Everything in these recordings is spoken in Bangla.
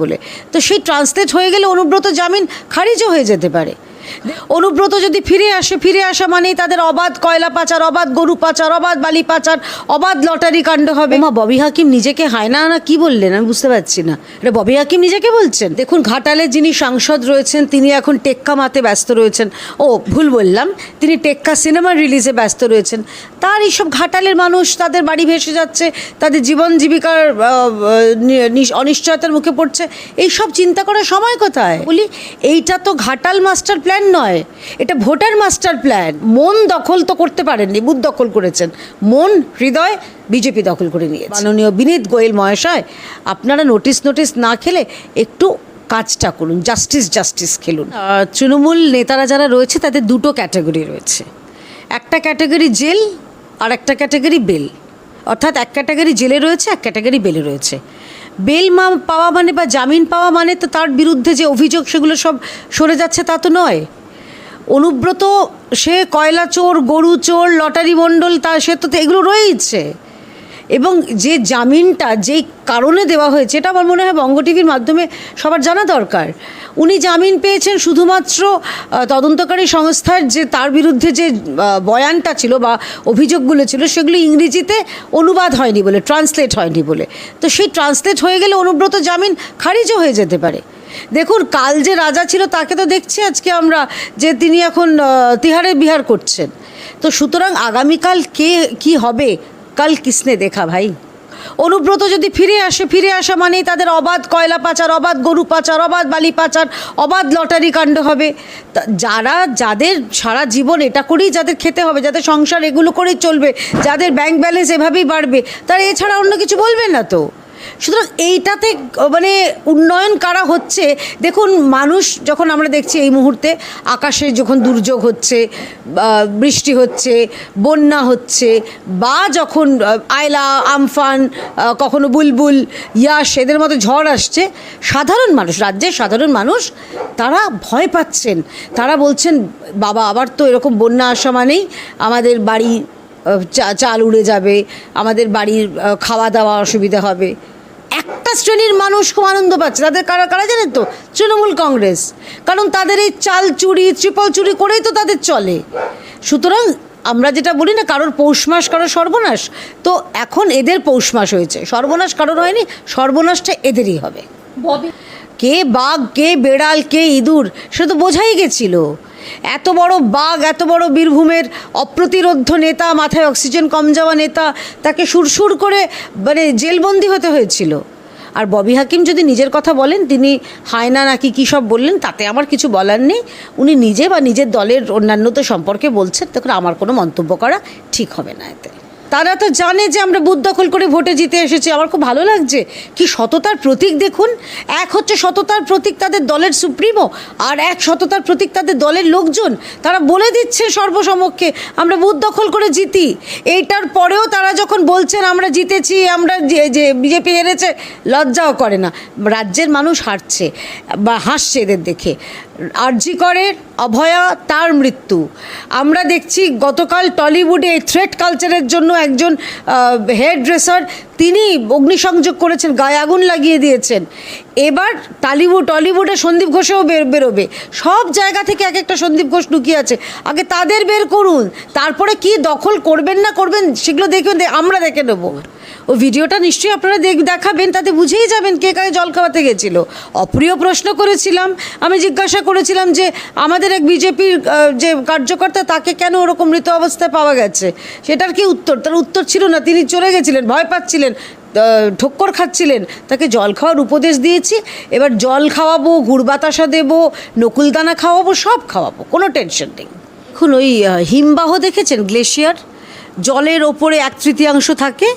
বলে। তো সেই ট্রান্সলেট হয়ে গেলে অনুব্রত জামিন খারিজও হয়ে যেতে পারে। অনুব্রত যদি ফিরে আসে, ফিরে আসা মানেই তাদের অবাধ কয়লা পাচার, অবাধ গরু পাচার, অবাধ বালি পাচার, অবাধ লটারি কাণ্ড হবে। মা, ববি হাকিম নিজেকে হায়না না না কি বললেন? আমি বুঝতে পারছি না। এটা ববি হাকিম নিজেকে বলছেন? দেখুন, ঘাটালে যিনি সাংসদ রয়েছেন, তিনি এখন টেক্কা মাতে ব্যস্ত রয়েছেন। ও, ভুল বললাম, তিনি টেক্কা সিনেমা রিলিজে ব্যস্ত রয়েছেন। তার এইসব ঘাটালের মানুষ তাদের বাড়ি ভেসে যাচ্ছে, তাদের জীবন জীবিকার অনিশ্চয়তার মুখে পড়ছে। এইসব চিন্তা করার সময় কোথায়? বলি, এইটা তো ঘাটাল মাস্টার প্ল্যান নয়। এটা ভোটার মাস্টার প্ল্যান মন দখল তো করতে পারেননি, বুথ দখল করেছেন। মন, হৃদয় বিজেপি দখল করে নিয়েছে। মাননীয় বিনীত গোয়েল মহাশয়, আপনারা নোটিশ নোটিশ না খেলে একটু কাজটা করুন জাস্টিস জাস্টিস খেলুন। তৃণমূল নেতারা যারা রয়েছে, তাদের দুটো ক্যাটাগরি রয়েছে। একটা ক্যাটাগরি জেল আর একটা ক্যাটাগরি বেল অর্থাৎ এক ক্যাটাগরি জেলে রয়েছে, এক ক্যাটাগরি বেলে রয়েছে। বেল মা পাওয়া মানে বা জামিন পাওয়া মানে তো তার বিরুদ্ধে যে অভিযোগ সেগুলো সব সরে যাচ্ছে তা তো নয়। অনুব্রত, সে কয়লা চোর, গরু চোর, লটারি মণ্ডল, তা সে তো, এগুলো রয়েইছে। এবং যে জামিনটা, যেই কারণে দেওয়া হয়েছে, এটা আমার মনে হয় বঙ্গ টিভির মাধ্যমে সবার জানা দরকার। উনি জামিন পেয়েছেন শুধুমাত্র তদন্তকারী সংস্থার যে তার বিরুদ্ধে যে বয়ানটা ছিল বা অভিযোগগুলো ছিল, সেগুলো ইংরেজিতে অনুবাদ হয়নি বলে, ট্রান্সলেট হয়নি বলে। তো সেই ট্রান্সলেট হয়ে গেলে অনুব্রত জামিন খারিজও হয়ে যেতে পারে। দেখুন, কাল যে রাজা ছিল তাকে তো দেখছি আজকে আমরা, যে তিনি এখন তিহারে বিহার করছেন। তো সুতরাং আগামীকাল কে, কি হবে কাল কিসনে দেখা ভাই? অনুব্রত যদি ফিরে আসে, ফিরে আসা মানেই তাদের অবাধ কয়লা পাচার, অবাধ গরু পাচার, অবাধ বালি পাচার, অবাধ লটারি কাণ্ড হবে। যারা, যাদের সারা জীবন এটা করেই যাদের খেতে হবে, যাদের সংসার এগুলো করেই চলবে, যাদের ব্যাংক ব্যালেন্স এভাবেই বাড়বে, তারা এছাড়া অন্য কিছু বলবে না তো? সুতরাং এইটাতে মানে উন্নয়ন কারা হচ্ছে? দেখুন, মানুষ যখন আমরা দেখছি এই মুহূর্তে, আকাশে যখন দুর্যোগ হচ্ছে বৃষ্টি হচ্ছে, বন্যা হচ্ছে, বা যখন আয়লা, আমফান কখনো বুলবুল, ইয়াস, এদের মতো ঝড় আসছে, সাধারণ মানুষ, রাজ্যের সাধারণ মানুষ, তারা ভয় পাচ্ছেন। তারা বলছেন, বাবা, আবার তো এরকম বন্যা আসা মানেই আমাদের বাড়ি চাল উড়ে যাবে, আমাদের বাড়ির খাওয়া দাওয়া অসুবিধা হবে। শ্রেণির মানুষ খুব আনন্দ পাচ্ছে। তাদের কারা কারা জানেন তো? তৃণমূল কংগ্রেস। কারণ তাদের এই চাল চুরি ত্রিপল চুরি করেই তো তাদের চলে। সুতরাং আমরা যেটা বলি না কারোর পৌষ মাস কারোর সর্বনাশ তো এখন এদের পৌষ মাস হয়েছে। সর্বনাশ কারোর হয়নি সর্বনাশটা এদেরই হবে। কে বাঘ কে বেড়াল কে ইঁদুর সে তো বোঝাই গেছিল। এত বড় বাঘ এত বড় বীরভূমের অপ্রতিরোধ্য নেতা মাথায় অক্সিজেন কম যাওয়া নেতা তাকে সুরসুর করে মানে জেলবন্দি হতে হয়েছিল। আর ববি হাকিম যদি নিজের কথা বলেন, তিনি হায়না নাকি কী সব বললেন, তাতে আমার কিছু বলার নেই। উনি নিজে বা নিজের দলের অন্যান্যদের সম্পর্কে বলছেন। তখন আমার কোনো মন্তব্য করা ঠিক হবে না এতে। তারা তো জানে যে আমরা বুথ দখল করে ভোটে জিতে এসেছি। আমার খুব ভালো লাগছে। কি সততার প্রতীক দেখুন? এক হচ্ছে সততার প্রতীক তাদের দলের সুপ্রিমো, আর এক সততার প্রতীক তাদের দলের লোকজন। তারা বলে দিচ্ছে সর্বসমক্ষে, আমরা বুথ দখল করে জিতি। এইটার পরেও তারা যখন বলছেন, আমরা জিতেছি, আমরা যে- যে বিজেপি হেরেছে, লজ্জাও করে না। রাজ্যের মানুষ হারছে, বা হাসছে এদের দেখে। আরজি করের অভয়া তার মৃত্যু। আমরা দেখছি গতকাল টলিউডে এই থ্রেট কালচারের জন্য একজন হেয়ার ড্রেসার তিনি অগ্নিসংযোগ করেছেন, গায়ে আগুন লাগিয়ে দিয়েছেন। এবার টালিউড, টলিউডে সন্দীপ ঘোষেও বের, বেরোবে। সব জায়গা থেকে এক একটা সন্দীপ ঘোষ লুকিয়ে আছে। আগে তাদের বের করুন, তারপরে কি দখল করবেন না করবেন সেগুলো দেখবেন আমরা দেখে নেব। ও ভিডিওটা নিশ্চয়ই আপনারা দেখ- দেখাবেন, তাতে বুঝেই যাবেন কে কাকে জল খাওয়াতে গেছিল। অপ্রিয় প্রশ্ন করেছিলাম, আমি জিজ্ঞাসা করেছিলাম যে আমাদের এক বিজেপির যে কার্যকর্তা, তাকে কেন ওরকম মৃত অবস্থায় পাওয়া গেছে? সেটার কি উত্তর? তার উত্তর ছিল না। তিনি চলে গেছিলেন, ভয় পাচ্ছিলেন ঠোক্কর খাচ্ছিলেন। তাকে জল খাওয়ার উপদেশ দিয়েছি। এবার জল খাওয়াবো, গুড় বাতাসা দেবো, নকুলদানা খাওয়াবো, সব খাওয়াবো, কোনো টেনশন নেই। এখন ওই হিমবাহ দেখেছেন গ্লেশিয়ার? জলের ওপরে এক তৃতীয়াংশ থাকে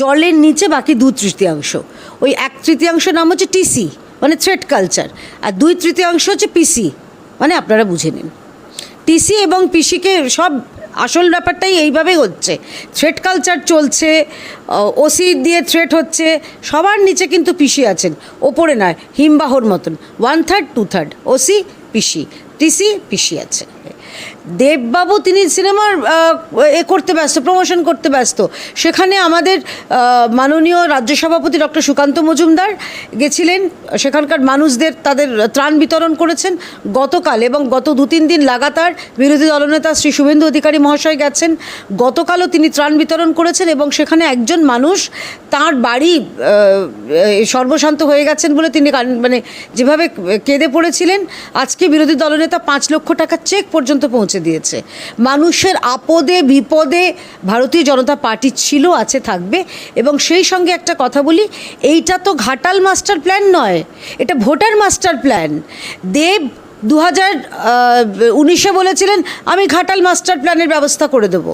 জলের নিচে বাকি দু তৃতীয়াংশ। ওই এক তৃতীয়াংশ নাম হচ্ছে টিসি মানে থ্রেড কালচার আর দুই তৃতীয়াংশ হচ্ছে পিসি মানে আপনারা বুঝে নিন। টিসি এবং পিসিকে সব আসল ব্যাপারটাই এইভাবেই হচ্ছে। থ্রেড কালচার চলছে ওসি দিয়ে থ্রেট হচ্ছে, সবার নিচে কিন্তু পিসি আছেন, ওপরে নয়, হিমবাহর মতন one third two third OC PC TC PC আছে। দেববাবু তিনি সিনেমার এ করতে ব্যস্ত, প্রমোশন করতে ব্যস্ত। সেখানে আমাদের মাননীয় রাজ্য সভাপতি ডক্টর সুকান্ত মজুমদার গেছিলেন। সেখানকার মানুষদের তাদের ত্রাণ বিতরণ করেছেন। গতকাল এবং গত দু তিন দিন লাগাতার বিরোধী দলনেতা শ্রী শুভেন্দু অধিকারী মহাশয় গেছেন। গতকালও তিনি ত্রাণ বিতরণ করেছেন এবং সেখানে একজন মানুষ তার বাড়ি সর্বশান্ত হয়ে গেছেন বলে তিনি মানে যেভাবে কেঁদে পড়েছিলেন, আজকে বিরোধী দলনেতা পাঁচ লক্ষ টাকা চেক পর্যন্ত পৌঁছে দিয়েছে। মানুষের আপদে, বিপদে ভারতীয় জনতা পার্টি ছিল, আছে, থাকবে। এবং সেই সঙ্গে একটা কথা বলি, এইটা তো ঘাটাল মাস্টার প্ল্যান নয়, এটা ভোটার মাস্টার প্ল্যান। দেব দু হাজার উনিশে বলেছিলেন, আমি ঘাটাল মাস্টার প্ল্যানের ব্যবস্থা করে দেবো।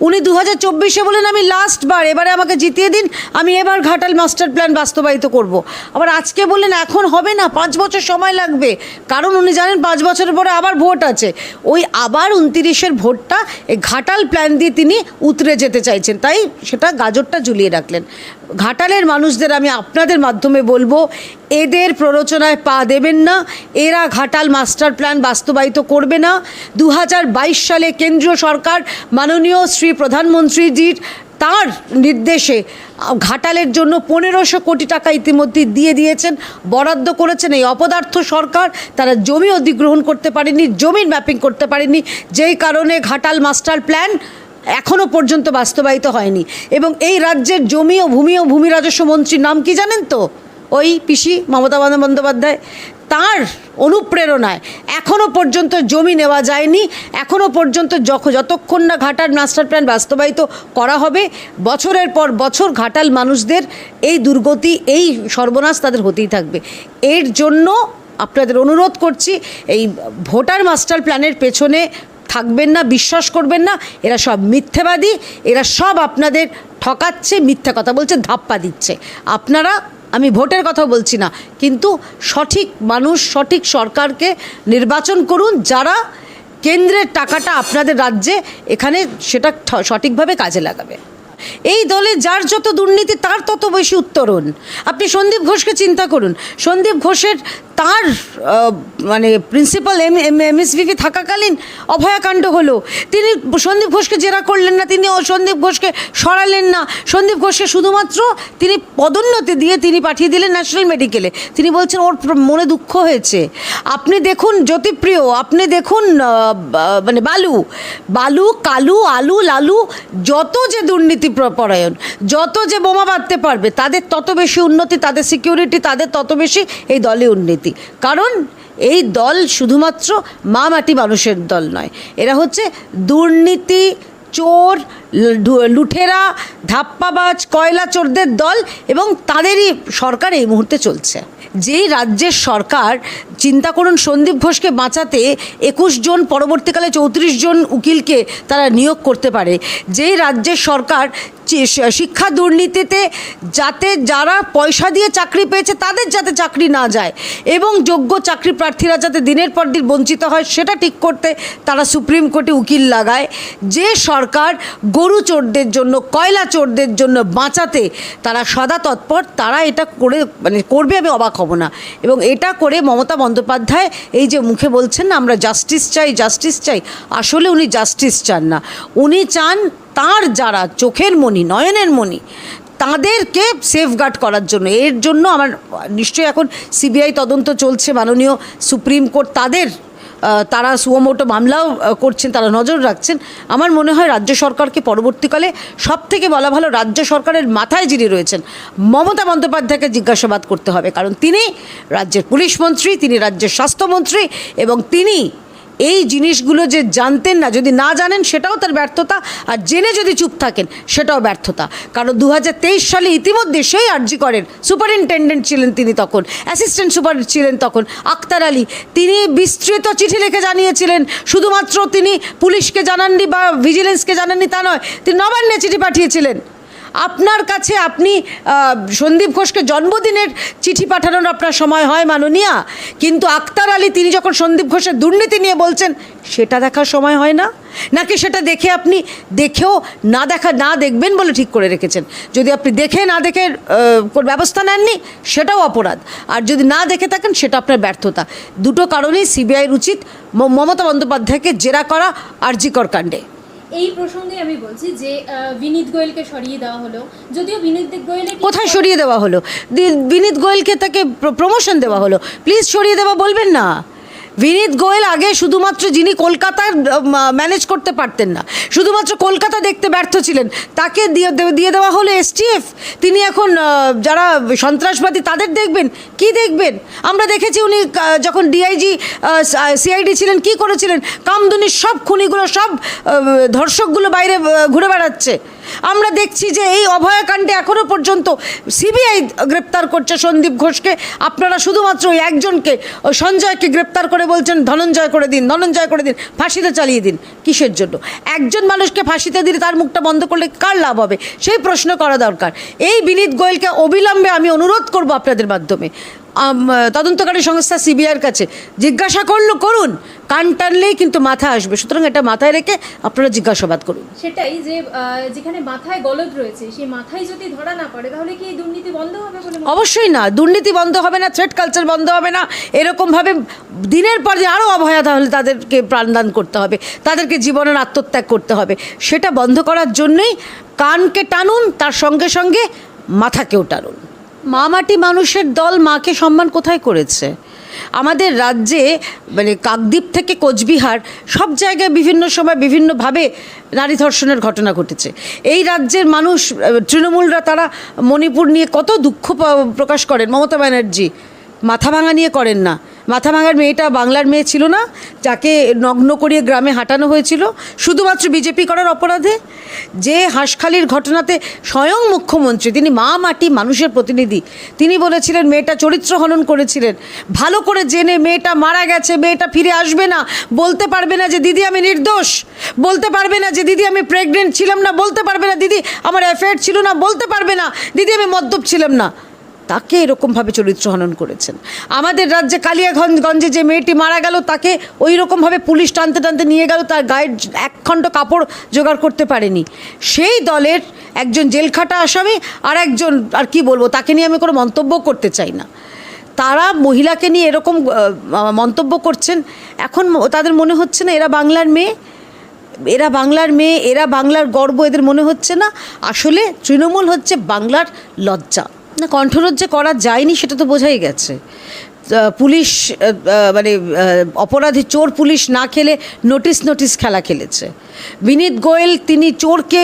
উনি দু হাজার চব্বিশে বলেন, আমি লাস্ট বার এবারে আমাকে জিতিয়ে দিন, আমি এবার ঘাটাল মাস্টার প্ল্যান বাস্তবায়িত করব। আবার আজকে বললেন, এখন হবে না, পাঁচ বছর সময় লাগবে। কারণ উনি জানেন, পাঁচ বছরের পরে আবার ভোট আছে। ওই আবার উনতিরিশের ভোটটা এই ঘাটাল প্ল্যান দিয়ে তিনি উতরে যেতে চাইছেন। তাই সেটা গাজরটা ঝুলিয়ে রাখলেন। ঘাটালের মানুষদের আমি আপনাদের মাধ্যমে বলব, এদের প্ররোচনায় পা দেবেন না, এরা ঘাটাল মাস্টার প্ল্যান বাস্তবায়িত করবে না। দু হাজার বাইশ সালে কেন্দ্রীয় সরকার মাননীয় শ্রী প্রধানমন্ত্রীজির তার নির্দেশে ঘাটালের জন্য পনেরোশো কোটি টাকা ইতিমধ্যে দিয়ে দিয়েছেন, বরাদ্দ করেছেন এই অপদার্থ সরকার। তারা জমি অধিগ্রহণ করতে পারেনি, জমির ম্যাপিং করতে পারেনি। যেই কারণে ঘাটাল মাস্টার প্ল্যান এখনও পর্যন্ত বাস্তবায়িত হয়নি। এবং এই রাজ্যের জমি ও ভূমি ও ভূমি রাজস্ব মন্ত্রীর নাম কি জানেন তো? ওই পিসি মমতা বন্দ- বন্দ্যোপাধ্যায়। তার অনুপ্রেরণায় এখনও পর্যন্ত জমি নেওয়া যায়নি। এখনও পর্যন্ত যতক্ষণ না ঘাটাল মাস্টার প্ল্যান বাস্তবায়িত করা হবে, বছরের পর বছর ঘাটাল মানুষদের এই দুর্গতি, এই সর্বনাশ তাদের হতেই থাকবে। এর জন্য আপনাদের অনুরোধ করছি, এই ভোটার মাস্টার প্ল্যানের পেছনে থাকবেন না, বিশ্বাস করবেন না, এরা সব মিথ্যেবাদী, এরা সব আপনাদের ঠকাচ্ছে, মিথ্যা কথা বলছে, ধাপ্পা দিচ্ছে। আপনারা, আমি ভোটের কথা বলছি না, কিন্তু সঠিক মানুষ, সঠিক সরকারকে নির্বাচন করুন, যারা কেন্দ্রের টাকাটা আপনাদের রাজ্যে এখানে সেটা সঠিকভাবে কাজে লাগাবে। এই দলে যার যত দুর্নীতি, তার তত বেশি উত্তরণ। আপনি সন্দীপ ঘোষকে চিন্তা করুন। সন্দীপ ঘোষের তার মানে প্রিন্সিপাল এম এমএসভিপি থাকাকালীন অভয়াকাণ্ড হলো। তিনি সন্দীপ ঘোষকে জেরা করলেন না, তিনি সন্দীপ ঘোষকে সরালেন না। সন্দীপ ঘোষকে শুধুমাত্র তিনি পদোন্নতি দিয়ে তিনি পাঠিয়ে দিলেন ন্যাশনাল মেডিকেলে। তিনি বলছেন, ওর মনে দুঃখ হয়েছে। আপনি দেখুন জ্যোতিপ্রিয়, আপনি দেখুন মানে বালু। বালু, কালু, আলু, লালু, যত যে দুর্নীতি পরায়ণ, যত যে বোমা বাঁধতে পারবে, তাদের তত বেশি উন্নতি, তাদের সিকিউরিটি তাদের তত বেশি এই দলে উন্নতি। কারণ এই দল শুধুমাত্র মা মাটি মানুষের দল নয় এরা হচ্ছে দুর্নীতি চোর লুঠেরা, ধাপ্পাবাজ কয়লা চোরদের দল এবং তাদেরই সরকার এই মুহূর্তে চলছে। যেই রাজ্যের সরকার, চিন্তা করুন সন্দীপ ঘোষকে বাঁচাতে একুশ জন, পরবর্তীকালে চৌত্রিশ জন উকিলকে তারা নিয়োগ করতে পারে। যেই রাজ্যের সরকার শিক্ষা দুর্নীতিতে যাতে যারা পয়সা দিয়ে চাকরি পেয়েছে, তাদের যাতে চাকরি না যায় এবং যোগ্য চাকরি প্রার্থীরা যাতে দিনের পর দিন বঞ্চিত হয়, সেটা ঠিক করতে তারা সুপ্রিম কোর্টে উকিল লাগায়। যে সরকার গরু চোরদের জন্য, কয়লা চোরদের জন্য বাঁচাতে তারা সদা তৎপর, তারা এটা করে মানে করবে আমি অবাক হব না। এবং এটা করে মমতা বন্দ্যোপাধ্যায় এই যে মুখে বলছেন না আমরা জাস্টিস চাই জাস্টিস চাই, আসলে উনি জাস্টিস চান না। উনি চান তার যারা চোখের মণি, নয়নের মণি, তাদেরকে সেফগার্ড করার জন্য। এর জন্য আমার, নিশ্চয়ই এখন সিবিআই তদন্ত চলছে, মাননীয় সুপ্রিম কোর্ট, তাদের তারা সুমোটো মামলাও করছেন, তারা নজর রাখছেন। আমার মনে হয় রাজ্য সরকারকে পরবর্তীকালে সব থেকে বলা ভালো রাজ্য সরকারের মাথায় যিনি রয়েছেন, মমতা বন্দ্যোপাধ্যায়কে জিজ্ঞাসাবাদ করতে হবে। কারণ তিনি রাজ্যের পুলিশ মন্ত্রী, তিনি রাজ্যের স্বাস্থ্যমন্ত্রী এবং তিনি এই জিনিসগুলো যে জানতেন না, যদি না জানেন, সেটাও তার ব্যর্থতা। আর জেনে যদি চুপ থাকেন, সেটাও ব্যর্থতা। কারণ দু হাজার তেইশ সালে ইতিমধ্যে সেই আর্জি করেন। সুপারিনটেন্ডেন্ট ছিলেন তিনি তখন, অ্যাসিস্ট্যান্ট সুপার ছিলেন তখন আক্তার আলী। তিনি বিস্তৃত চিঠি লিখে জানিয়েছিলেন, শুধুমাত্র তিনি পুলিশকে জানাননি বা ভিজিলেন্সকে জানাননি তা নয়, তিনি নবান্নে চিঠি পাঠিয়েছিলেন। আপনার কাছে আপনি সন্দীপ ঘোষকে জন্মদিনের চিঠি পাঠানোর আপনার সময় হয় মাননীয়া। কিন্তু আক্তার আলী তিনি যখন সন্দীপ ঘোষের দুর্নীতি নিয়ে বলছেন, সেটা দেখার সময় হয় না? নাকি সেটা দেখে আপনি দেখেও না দেখা, না দেখবেন বলে ঠিক করে রেখেছেন? যদি আপনি দেখে না দেখে ব্যবস্থা নেননি, সেটাও অপরাধ। আর যদি না দেখে থাকেন, সেটা আপনার ব্যর্থতা। দুটো কারণেই সিবিআইয়ের উচিত মমতা বন্দ্যোপাধ্যায়কে জেরা করা আরজিকর কাণ্ডে। এই প্রসঙ্গে আমি বলছি যে বিনীত গোয়েলকে সরিয়ে দেওয়া হলো। যদিও বিনীত গোয়েল কোথায় সরিয়ে দেওয়া হলো? বিনীত গোয়েলকে তাকে প্রমোশন দেওয়া হলো। প্লিজ সরিয়ে দেওয়া বলবেন না। বিনীত গোয়েল আগে শুধুমাত্র যিনি কলকাতার ম্যানেজ করতে পারতেন না, শুধুমাত্র কলকাতা দেখতে ব্যর্থ ছিলেন, তাকে দিয়ে দিয়ে দেওয়া হলো এসটিএফ তিনি এখন যারা সন্ত্রাসবাদী তাদের দেখবেন? কি দেখবেন? আমরা দেখেছি উনি যখন ডিআইজি সিআইডি ছিলেন, কি করেছিলেন? কামদুনির সব খুনিগুলো সব ধর্ষকগুলো বাইরে ঘুরে বেড়াচ্ছে। আমরা দেখছি যে এই অভয়াকাণ্ডে এখনও পর্যন্ত সিবিআই গ্রেপ্তার করছে সন্দীপ ঘোষকে। আপনারা শুধুমাত্র ওই একজনকে সঞ্জয়কে গ্রেপ্তার করে বলছেন, ধনঞ্জয় করে দিন, ধনঞ্জয় করে দিন, ফাঁসিতে চালিয়ে দিন, কিসের জন্য? একজন মানুষকে ফাঁসিতে দিলে তার মুখটা বন্ধ করলে কার লাভ হবে? সেই প্রশ্ন করা দরকার। এই বিনীত গোয়েলকে অবিলম্বে আমি অনুরোধ করব আপনাদের মাধ্যমে। তদন্তকারী সংস্থা সিবিআইয়ের কাছে জিজ্ঞাসা করল করুন। কান টানলেই কিন্তু মাথা আসবে। সুতরাং এটা মাথায় রেখে আপনারা জিজ্ঞাসাবাদ করুন। সেটাই যে যেখানে মাথায় গলদ রয়েছে সেই মাথায় যদি ধরা না পড়ে তাহলে কি দুর্নীতি বন্ধ হবে অবশ্যই না। দুর্নীতি বন্ধ হবে না থ্রেড কালচার বন্ধ হবে না। এরকমভাবে দিনের পর দিন আরও অভয়া তাহলে তাদেরকে প্রাণদান করতে হবে। তাদেরকে জীবনের আত্মত্যাগ করতে হবে। সেটা বন্ধ করার জন্যই কানকে টানুন তার সঙ্গে সঙ্গে মাথাকেও টানুন। মা মাটি মানুষের দল মাকে সম্মান কোথায় করেছে? আমাদের রাজ্যে মানে কাকদ্বীপ থেকে কোচবিহার, সব জায়গায় বিভিন্ন সময় বিভিন্নভাবে নারী ধর্ষণের ঘটনা ঘটেছে। এই রাজ্যের মানুষ, তৃণমূলরা তারা মণিপুর নিয়ে কত দুঃখ প্রকাশ করেন? মমতা ব্যানার্জি মাথা ভাঙা নিয়ে করেন না। মাথা ভাঙার মেয়েটা বাংলার মেয়ে ছিল না, যাকে নগ্ন করিয়ে গ্রামে হাঁটানো হয়েছিল। শুধুমাত্র বিজেপি করার অপরাধে যে হাঁসখালির ঘটনাতে স্বয়ং মুখ্যমন্ত্রী, তিনি মা মাটি মানুষের প্রতিনিধি, তিনি বলেছিলেন, মেয়েটা চরিত্র হনন করেছিলেন। ভালো করে জেনে মেয়েটা মারা গেছে, মেয়েটা ফিরে আসবে না। বলতে পারবে না যে, দিদি, আমি নির্দোষ। বলতে পারবে না যে, দিদি, আমি প্রেগনেন্ট ছিলাম না। বলতে পারবে না, দিদি, আমার অ্যাফেয়ার ছিল না। বলতে পারবে না, দিদি, আমি মদ্যপ ছিলাম না। তাকে এরকমভাবে চরিত্র হনন করেছেন। আমাদের রাজ্যে কালিয়াগঞ্জগঞ্জে যে মেয়েটি মারা গেল, তাকে ওই রকমভাবে পুলিশ টানতে টানতে নিয়ে গেল, তার গায়ের একখণ্ড কাপড় জোগাড় করতে পারেনি। সেই দলের একজন জেলখাটা আসামি আর একজন, আর কি বলব, তাকে নিয়ে আমি কোনো মন্তব্য করতে চাই না। তারা মহিলাকে নিয়ে এরকম মন্তব্য করছেন। এখন তাদের মনে হচ্ছে না এরা বাংলার মেয়ে। এরা বাংলার মেয়ে, এরা বাংলার গর্ব, এদের মনে হচ্ছে না। আসলে তৃণমূল হচ্ছে বাংলার লজ্জা। না, কণ্ঠরোধ যে করা যায়নি সেটা তো বোঝাই গেছে। পুলিশ মানে অপরাধী চোর পুলিশ না খেলে নোটিস নোটিস খেলা খেলেছে। বিনীত গোয়েল তিনি চোরকে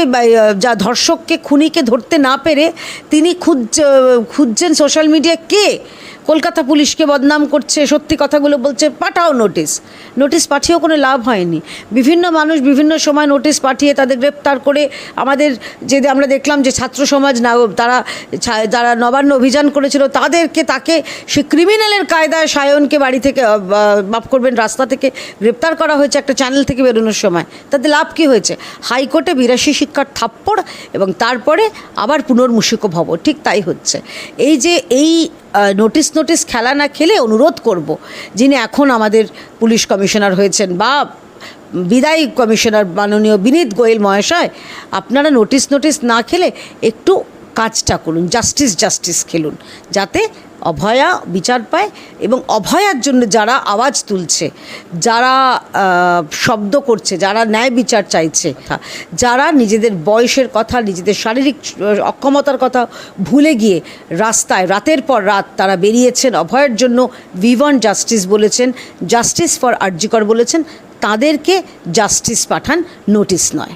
যা ধর্ষককে, খুনিকে ধরতে না পেরে তিনি খুঁজ খুঁজছেন সোশ্যাল মিডিয়া কে? কলকাতা পুলিশকে বদনাম করছে, সত্যি কথাগুলো বলছে, পাঠাও নোটিশ নোটিশ পাঠিয়েও কোনো লাভ হয়নি। বিভিন্ন মানুষ বিভিন্ন সময় নোটিশ পাঠিয়ে তাদের গ্রেপ্তার করে আমাদের যে আমরা দেখলাম যে ছাত্র সমাজ না তারা যারা নবান্ন অভিযান করেছিল, তাদেরকে, তাকে সে ক্রিমিনালের কায়দায় সায়নকে বাড়ি থেকে মাফ করবেন, রাস্তা থেকে গ্রেপ্তার করা হয়েছে একটা চ্যানেল থেকে বেরোনোর সময়। তাতে লাভ কী হয়েছে? হাইকোর্টে বিরাশি শিক্ষার থাপ্পড় এবং তারপরে আবার পুনর্মূষিক ভব ঠিক তাই হচ্ছে। এই যে, এই নোটিশ নোটিশ খেলা না খেলে অনুরোধ করব যিনি এখন আমাদের পুলিশ কমিশনার হয়েছেন বা বিদায়ী কমিশনার মাননীয় বিনীত গোয়েল মহাশয়, আপনারা নোটিশ নোটিশ না খেলে একটু কাজটা করুন জাস্টিস জাস্টিস খেলুন, যাতে অভয়া বিচার পায় এবং অভয়ার জন্য যারা আওয়াজ তুলছে, যারা শব্দ করছে, যারা ন্যায় বিচার চাইছে, যারা নিজেদের বয়সের কথা, নিজেদের শারীরিক অক্ষমতার কথা ভুলে গিয়ে রাস্তায় রাতের পর রাত তারা বেরিয়েছেন, অভয়ের জন্য ভিভন জাস্টিস বলেছেন জাস্টিস ফর আর্যিকর বলেছেন, তাদেরকে জাস্টিস পাঠান নোটিশ নয়।